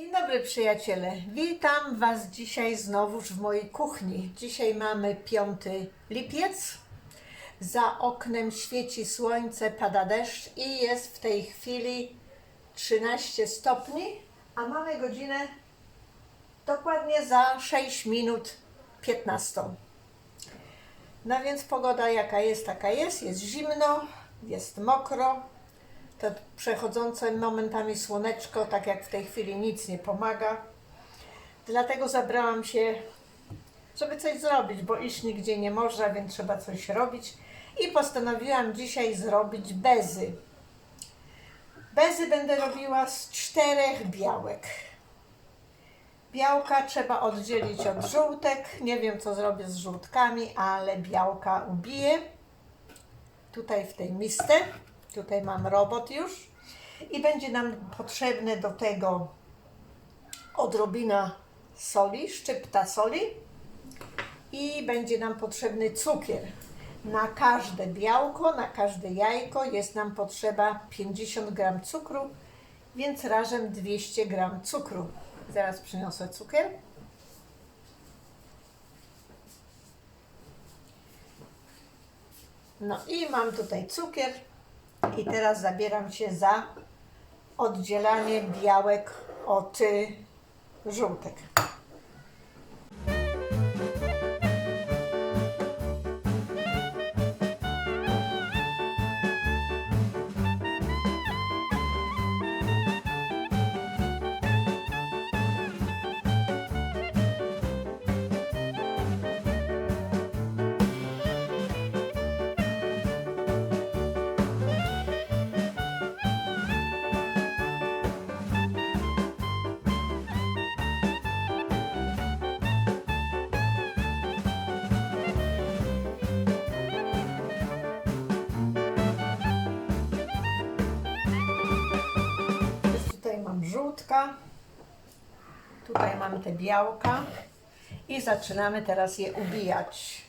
Dzień dobry przyjaciele, witam Was dzisiaj znowuż w mojej kuchni. Dzisiaj mamy 5 lipiec, za oknem świeci słońce, pada deszcz i jest w tej chwili 13 stopni, a mamy godzinę dokładnie za 6 minut 15. No więc pogoda jaka jest, taka jest, jest zimno, jest mokro, to przechodzące momentami słoneczko, tak jak w tej chwili, nic nie pomaga. Dlatego zabrałam się, żeby coś zrobić, bo iść nigdzie nie można, więc trzeba coś robić. I postanowiłam dzisiaj zrobić bezy. Bezy będę robiła z czterech białek. Białka trzeba oddzielić od żółtek. Nie wiem, co zrobię z żółtkami, ale białka ubiję. Tutaj w tej misce. Tutaj mam robot już. I będzie nam potrzebne do tego odrobina soli, szczypta soli. I będzie nam potrzebny cukier. Na każde białko, na każde jajko jest nam potrzeba 50 gram cukru, więc razem 200 gram cukru. Zaraz przyniosę cukier. No i mam tutaj cukier i teraz zabieram się za oddzielanie białek od żółtek. Tutaj mam te białka i zaczynamy teraz je ubijać.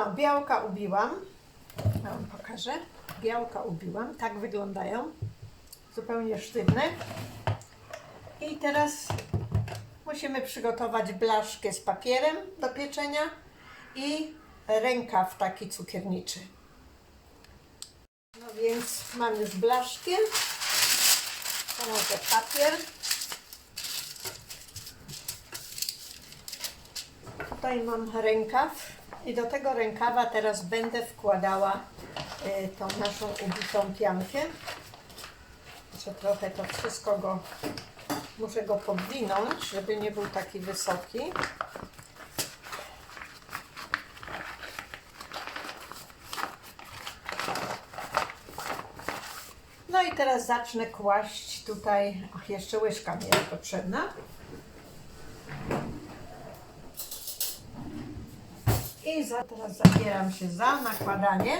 No, białka ubiłam. Ja wam pokażę. Białka ubiłam. Tak wyglądają. Zupełnie sztywne. I teraz musimy przygotować blaszkę z papierem do pieczenia i rękaw taki cukierniczy. No więc mam już blaszkę. Położę papier. Tutaj mam rękaw i do tego rękawa teraz będę wkładała y, tą naszą ubitą piankę. Jeszcze trochę to wszystko go, muszę go podwinąć, żeby nie był taki wysoki. No i teraz zacznę kłaść tutaj, ach jeszcze łyżka mi jest potrzebna. I za, teraz zabieram się za nakładanie.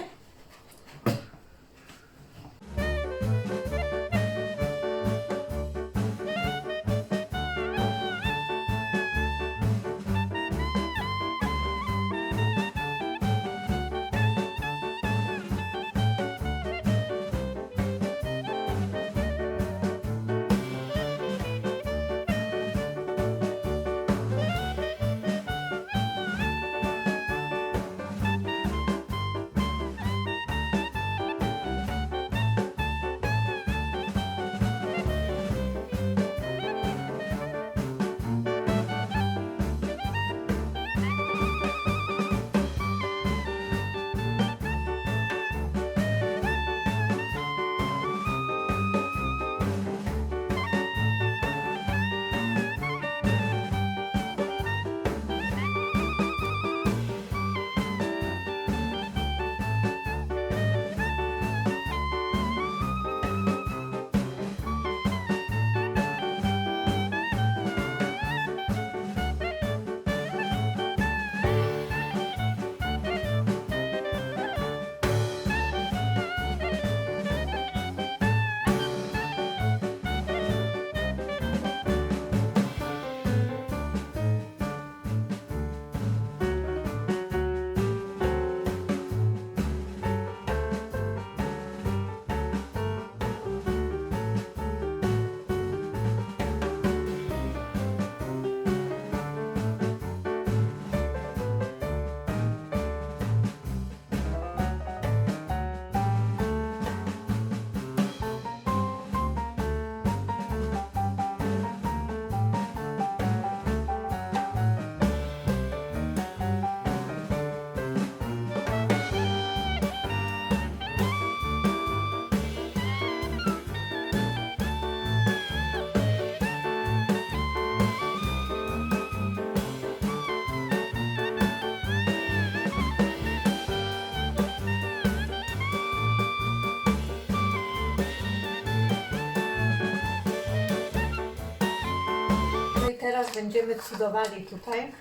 Teraz będziemy cudowali tutaj,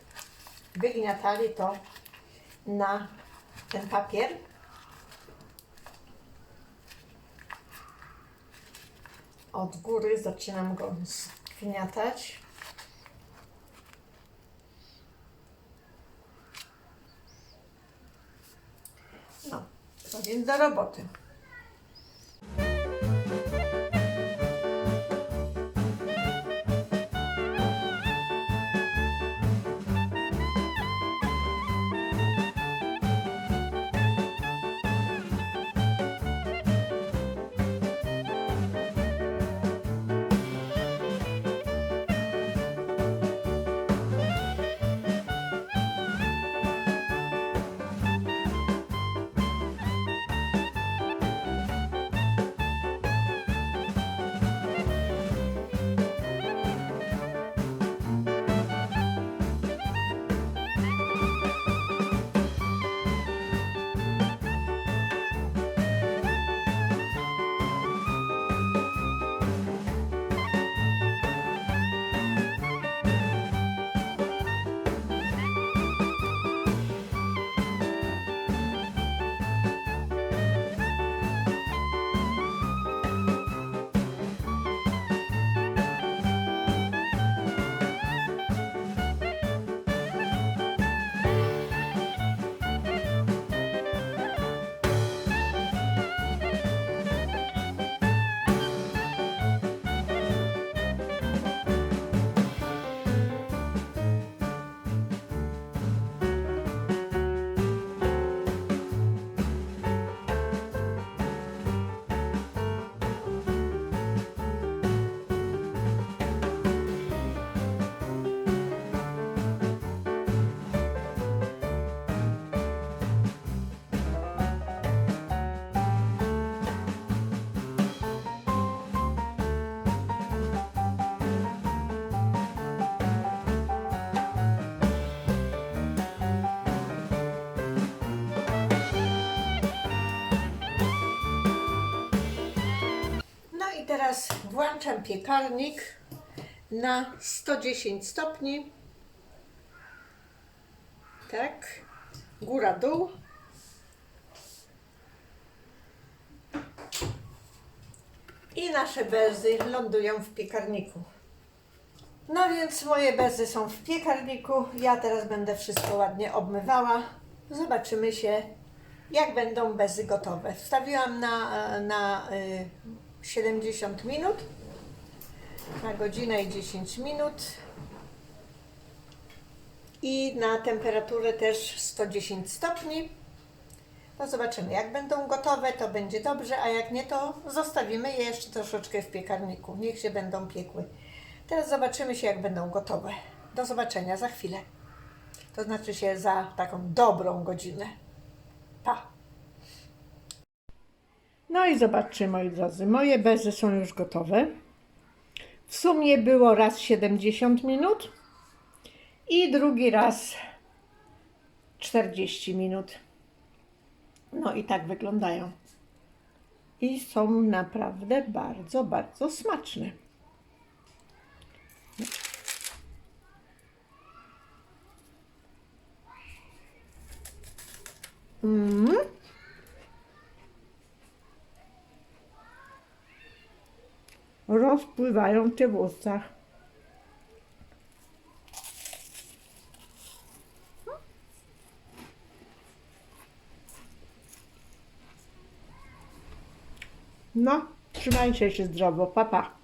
wygniatali to na ten papier. Od góry zaczynam go zgniatać. No, więc do roboty. Teraz włączam piekarnik na 110 stopni. Tak. Góra, dół. I nasze bezy lądują w piekarniku. No więc moje bezy są w piekarniku. Ja teraz będę wszystko ładnie obmywała. Zobaczymy się, jak będą bezy gotowe. Wstawiłam na, na y, 70 minut, na godzinę i 10 minut i na temperaturę też 110 stopni. To zobaczymy, jak będą gotowe, to będzie dobrze, a jak nie, to zostawimy je jeszcze troszeczkę w piekarniku. Niech się będą piekły. Teraz zobaczymy się, jak będą gotowe. Do zobaczenia za chwilę. To znaczy się za taką dobrą godzinę. Pa! No i zobaczcie, moi drodzy, moje bezy są już gotowe. W sumie było raz 70 minut i drugi raz 40 minut. No i tak wyglądają. I są naprawdę bardzo, bardzo smaczne. Mm. Rozpływają się w ustach. No, trzymajcie się zdrowo, papa. Pa.